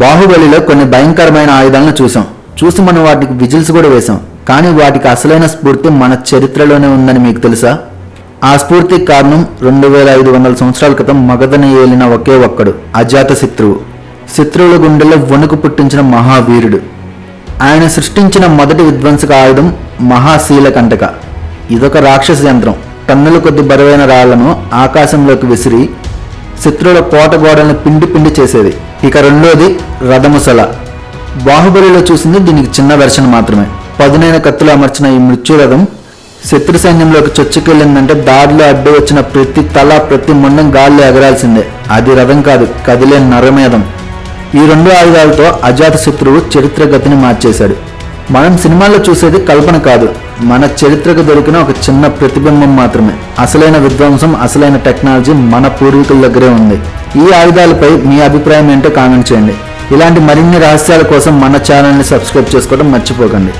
బాహుబలిలో కొన్ని భయంకరమైన ఆయుధాలను చూసాం చూసి మనం వాటికి విజిల్స్ కూడా వేశాం. కానీ వాటికి అసలైన స్ఫూర్తి మన చరిత్రలోనే ఉందని మీకు తెలుసా? ఆ స్ఫూర్తికి కారణం రెండు వేల ఐదు వందల సంవత్సరాల క్రితం మగధని ఏలిన ఒకే ఒక్కడు అజాత శత్రువు. శత్రువుల గుండెల్లో వణుకు పుట్టించిన మహావీరుడు. ఆయన సృష్టించిన మొదటి విధ్వంసక ఆయుధం మహాశీలకంటక. ఇదొక రాక్షస యంత్రం. టన్నుల కొద్ది బరువైన రాళ్ళను ఆకాశంలోకి విసిరి శత్రువుల కోట గోడలను పిండి పిండి చేసేది. ఇక రెండోది రథముసల. బాహుబలిలో చూసింది దీనికి చిన్న వెర్షన్ మాత్రమే. పదునైన కత్తులు అమర్చిన ఈ మృత్యురథం శత్రు సైన్యంలోకి చొచ్చుకెళ్ళిందంటే దారిలో అడ్డు వచ్చిన ప్రతి తల ప్రతి మొండం గాల్లో ఎగరాల్సిందే. అది రథం కాదు కదిలే నరమేధం. ఈ రెండు ఆయుధాలతో అజాత శత్రువు చరిత్ర గతిని మార్చేశాడు. మనం సినిమాల్లో చూసేది కల్పన కాదు. మన చరిత్రకు దొరికిన ఒక చిన్న ప్రతిబింబం మాత్రమే. అసలైన విధ్వంసం అసలైన టెక్నాలజీ మన పూర్వీకుల దగ్గరే ఉంది. ఈ ఆయుధాలపై మీ అభిప్రాయం ఏంటో కామెంట్ చేయండి. ఇలాంటి మరిన్ని రహస్యాల కోసం మన ఛానల్ని సబ్స్క్రైబ్ చేసుకోవడం మర్చిపోకండి.